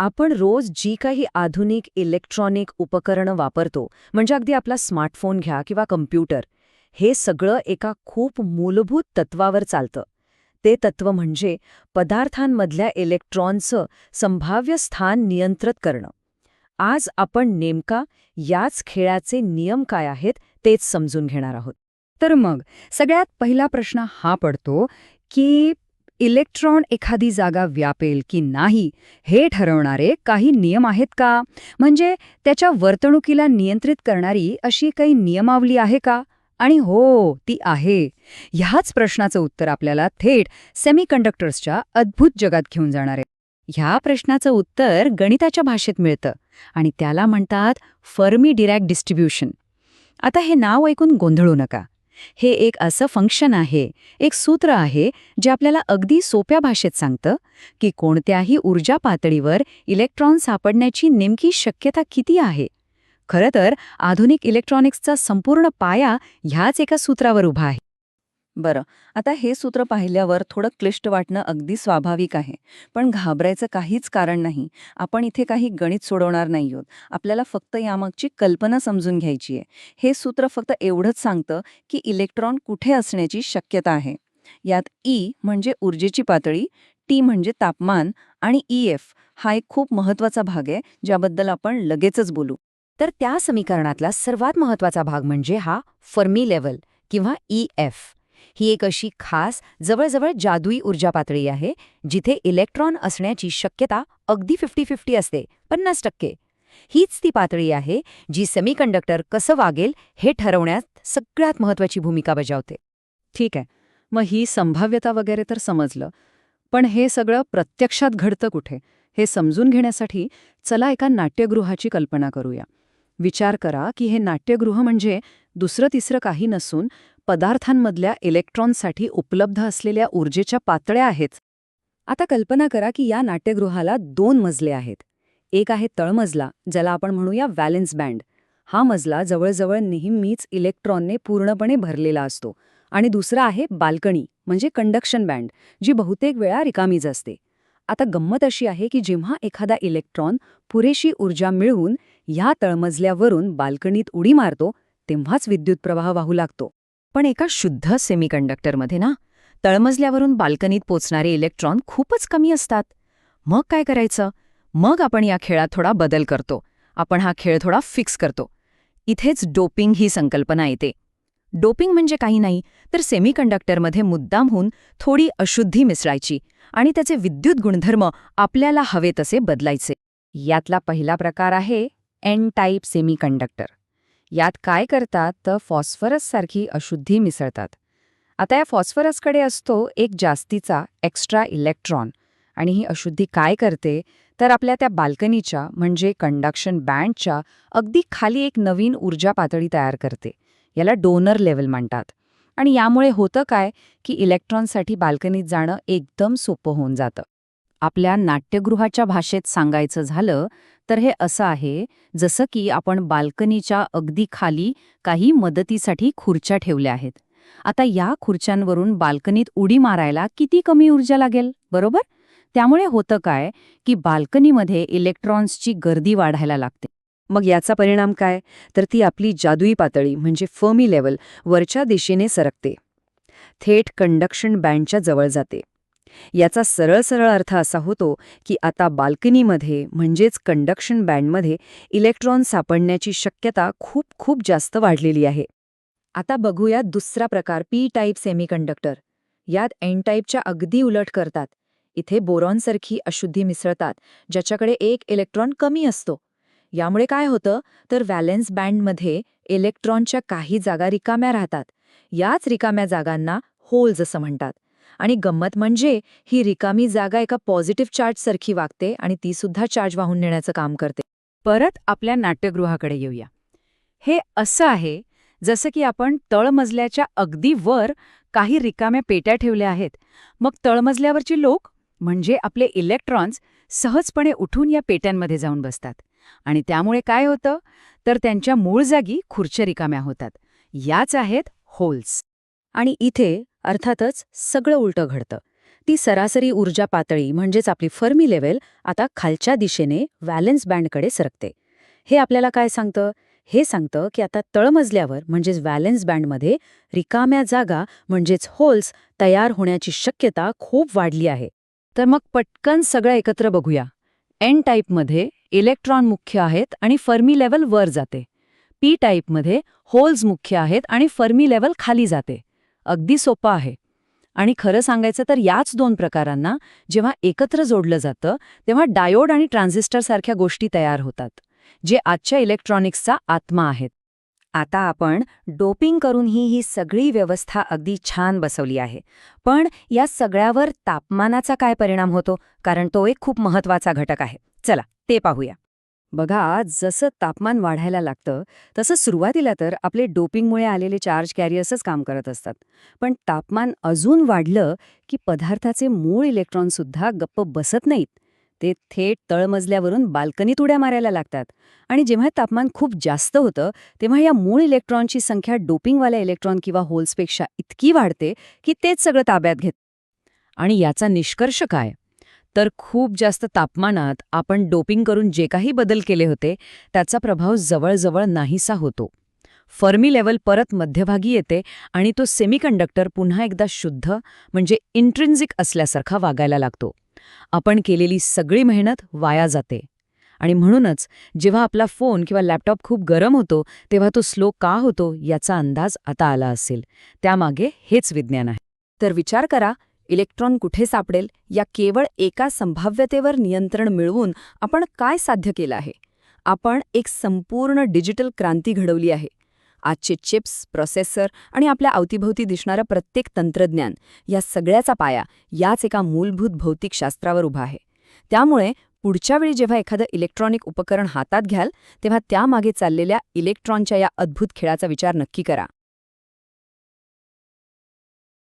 आपण रोज जी काही आधुनिक इलेक्ट्रॉनिक उपकरणं वापरतो म्हणजे अगदी आपला स्मार्टफोन घ्या किंवा कम्प्युटर हे सगळं एका खूप मूलभूत तत्वावर चालतं. ते तत्व म्हणजे पदार्थांमधल्या इलेक्ट्रॉनचं संभाव्य स्थान नियंत्रित करणं. आज आपण नेमका याच खेळाचे नियम काय आहेत तेच समजून घेणार आहोत. तर मग सगळ्यात पहिला प्रश्न हा पडतो की इलेक्ट्रॉन एखादी जागा व्यापेल की नाही हे ठरवणारे काही नियम आहेत का? म्हणजे त्याच्या वर्तणुकीला नियंत्रित करणारी अशी काही नियमावली आहे का? आणि हो ती आहे. ह्याच प्रश्नाचं उत्तर आपल्याला थेट सेमीकंडक्टर्सच्या अद्भुत जगात घेऊन जाणार आहे. ह्या प्रश्नाचं उत्तर गणिताच्या भाषेत मिळतं आणि त्याला म्हणतात फर्मी डिरॅक्ट डिस्ट्रीब्युशन. आता हे नाव ऐकून गोंधळू नका. हे एक असं फंक्शन आहे एक सूत्र आहे जे आपल्याला अगदी सोप्या भाषेत सांगतं की कोणत्याही ऊर्जा पातळीवर इलेक्ट्रॉन सापडण्याची नेमकी शक्यता किती आहे. खरं तर आधुनिक इलेक्ट्रॉनिक्सचा संपूर्ण पाया ह्याच एका सूत्रावर उभा आहे. बरं. आता हे सूत्र पाहिल्यावर थोडं क्लिष्ट वाटणं अगदी स्वाभाविक आहे. पण घाबरायचं काहीच कारण नाही. आपण इथे काही गणित सोडवणार नाही आहोत. आपल्याला फक्त यामागची कल्पना समजून घ्यायची आहे. हे सूत्र फक्त एवढंच सांगतं की इलेक्ट्रॉन कुठे असण्याची शक्यता आहे. यात ई म्हणजे ऊर्जेची पातळी टी म्हणजे तापमान आणि ई एफ हा एक खूप महत्त्वाचा भाग आहे ज्याबद्दल आपण लगेचच बोलू. तर त्या समीकरणातला सर्वात महत्त्वाचा भाग म्हणजे हा फर्मी लेवल किंवा ई एफ ही एक अशी खास जवळजवळ जादुई ऊर्जा पातळी आहे जिथे इलेक्ट्रॉन असण्याची शक्यता अगदी फिफ्टी फिफ्टी असते पन्नास टक्के. हीच ती पातळी आहे जी सेमीकंडक्टर कसं वागेल हे ठरवण्यात सगळ्यात महत्वाची भूमिका बजावते. ठीक आहे. मग ही संभाव्यता वगैरे तर समजलं पण हे सगळं प्रत्यक्षात घडतं कुठे हे समजून घेण्यासाठी चला एका नाट्यगृहाची कल्पना करूया. विचार करा की हे नाट्यगृह म्हणजे दुसरं तिसरं काही नसून पदार्थांमधल्या इलेक्ट्रॉनसाठी उपलब्ध असलेल्या ऊर्जेच्या पातळ्या आहेत. आता कल्पना करा की या नाट्यगृहाला दोन मजले आहेत. एक आहे तळमजला ज्याला आपण म्हणूया व्हॅलेन्स बँड. हा मजला जवळजवळ नेहमीच इलेक्ट्रॉनने पूर्णपणे भरलेला असतो. आणि दुसरा आहे बाल्कनी म्हणजे कंडक्शन बँड जी बहुतेक वेळा रिकामीच असते. आता गंमत अशी आहे की जेव्हा एखादा इलेक्ट्रॉन पुरेशी ऊर्जा मिळवून ह्या तळमजल्यावरून बाल्कनीत उडी मारतो तेव्हाच विद्युत प्रवाह वाहू लागतो. पण एका शुद्ध सेमीकंडक्टरमध्ये ना तळमजल्यावरून बाल्कनीत पोचणारे इलेक्ट्रॉन खूपच कमी असतात. मग काय करायचं? मग आपण या खेळात थोडा बदल करतो. आपण हा खेळ थोडा फिक्स करतो. इथेच डोपिंग ही संकल्पना येते. डोपिंग म्हणजे काही नाही तर सेमीकंडक्टरमध्ये मुद्दामहून थोडी अशुद्धी मिसळायची आणि त्याचे विद्युत गुणधर्म आपल्याला हवे तसे बदलायचे. यातला पहिला प्रकार आहे एन टाईप सेमीकंडक्टर यात काय करतात? तर फॉस्फरससारखी अशुद्धी मिसळतात. आता या फॉस्फरसकडे असतो एक जास्तीचा एक्स्ट्रा इलेक्ट्रॉन आणि ही अशुद्धी काय करते? तर आपल्या त्या बाल्कनीच्या म्हणजे कंडक्शन बँडच्या अगदी खाली एक नवीन ऊर्जा पातळी तयार करते. याला डोनर लेवल म्हणतात. आणि यामुळे होतं काय? की इलेक्ट्रॉनसाठी बाल्कनीत जाणं एकदम सोपं होऊन जातं. आपल्या नाट्यगृहाच्या भाषेत सांगायचं झालं तर हे असं आहे जसं की आपण बाल्कनीच्या अगदी खाली काही मदतीसाठी खुर्च्या ठेवल्या आहेत. आता या खुर्च्यांवरून बाल्कनीत उडी मारायला किती कमी ऊर्जा लागेल बरोबर? त्यामुळे होतं काय की बाल्कनीमध्ये इलेक्ट्रॉन्सची गर्दी वाढायला लागते. मग याचा परिणाम काय? तर ती आपली जादुई पातळी म्हणजे फर्मी लेवल वरच्या दिशेने सरकते. थेट कंडक्शन बँडच्या जवळ जाते. याचा सरळ सरळ अर्थ असा होतो की आता बाल्कनीमध्ये म्हणजेच कंडक्शन बँडमध्ये इलेक्ट्रॉन सापडण्याची शक्यता खूप खूप जास्त वाढलेली आहे. आता बघूया दुसरा प्रकार पी टाईप सेमीकंडक्टर. यात एन टाईपच्या अगदी उलट करतात. इथे बोरॉनसारखी अशुद्धी मिसळतात ज्याच्याकडे एक इलेक्ट्रॉन कमी असतो. यामुळे काय होतं? तर व्हॅलेन्स बँडमध्ये इलेक्ट्रॉनच्या काही जागा रिकाम्या राहतात. याच रिकाम्या जागांना होल्स असं म्हणतात. आणि गंमत म्हणजे ही रिकामी जागा एका पॉझिटिव्ह चार्जसारखी वागते आणि ती सुद्धा चार्ज वाहून नेण्याचं काम करते. परत आपल्या नाट्यगृहाकडे येऊया. हे असं आहे जसं की आपण तळमजल्याच्या अगदी वर काही रिकाम्या पेट्या ठेवल्या आहेत. मग तळमजल्यावरची लोक म्हणजे आपले इलेक्ट्रॉन्स सहजपणे उठून या पेट्यांमध्ये जाऊन बसतात. आणि त्यामुळे काय होतं? तर त्यांच्या मूळ जागी खुर्च्या रिकाम्या होतात. याच आहेत होल्स आणि इथे अर्थातच सगळं उलटं घडतं. ती सरासरी ऊर्जा पातळी म्हणजेच आपली फर्मी लेव्हल आता खालच्या दिशेने व्हॅलेन्स बँडकडे सरकते. हे आपल्याला काय सांगतं? हे सांगतं की आता तळमजल्यावर म्हणजेच व्हॅलेन्स बँडमध्ये रिकाम्या जागा म्हणजेच होल्स तयार होण्याची शक्यता खूप वाढली आहे. तर मग पटकन सगळं एकत्र बघूया. एन टाईपमध्ये इलेक्ट्रॉन मुख्य आहेत आणि फर्मी लेव्हल वर जाते. पी टाईपमध्ये होल्स मुख्य आहेत आणि फर्मी लेव्हल खाली जाते. अगदी सोपं आहे. आणि खरं सांगायचं तर याच दोन प्रकारांना जेव्हा एकत्र जोडलं जातं तेव्हा डायोड आणि ट्रान्झिस्टरसारख्या गोष्टी तयार होतात जे आजच्या इलेक्ट्रॉनिक्सचा आत्मा आहेत. आता आपण डोपिंग करूनही ही सगळी व्यवस्था अगदी छान बसवली आहे. पण या सगळ्यावर तापमानाचा काय परिणाम होतो? कारण तो एक खूप महत्त्वाचा घटक आहे. चला ते पाहूया. बघा जसं तापमान वाढायला लागतं तसं सुरुवातीला तर आपले डोपिंगमुळे आलेले चार्ज कॅरियर्सच काम करत असतात. पण तापमान अजून वाढलं की पदार्थाचे मूळ इलेक्ट्रॉनसुद्धा गप्प बसत नाहीत. ते थेट तळमजल्यावरून बाल्कनीत उड्या मारायला लागतात. आणि जेव्हा तापमान खूप जास्त होतं तेव्हा या मूळ इलेक्ट्रॉनची संख्या डोपिंगवाल्या इलेक्ट्रॉन किंवा होल्सपेक्षा इतकी वाढते की तेच सगळं ताब्यात घेत आणि याचा निष्कर्ष काय? तर खूप जास्त तापमानात आपण डोपिंग करून जे काही बदल केले होते त्याचा प्रभाव जवळजवळ नाहीसा होतो. फर्मी लेवल परत मध्यभागी येते आणि तो सेमीकंडक्टर पुन्हा एकदा शुद्ध म्हणजे इंट्रिन्झिक असल्यासारखा वागायला लागतो. आपण केलेली सगळी मेहनत वाया जाते. आणि म्हणूनच जेव्हा आपला फोन किंवा लॅपटॉप खूप गरम होतो तेव्हा तो स्लो का होतो याचा अंदाज आता आला असेल. त्यामागे हेच विज्ञान आहे. तर विचार करा इलेक्ट्रॉन कुठे सापडेल या केवळ एका संभाव्यतेवर नियंत्रण मिळवून आपण काय साध्य केलं आहे? आपण एक संपूर्ण डिजिटल क्रांती घडवली आहे. आजचे चिप्स प्रोसेसर आणि आपल्या अवतीभोवती दिसणारं प्रत्येक तंत्रज्ञान या सगळ्याचा पाया याच एका मूलभूत भौतिकशास्त्रावर उभा आहे. त्यामुळे पुढच्या वेळी जेव्हा एखादं इलेक्ट्रॉनिक उपकरण हातात घ्याल तेव्हा त्यामागे चाललेल्या इलेक्ट्रॉनच्या या अद्भुत खेळाचा विचार नक्की करा.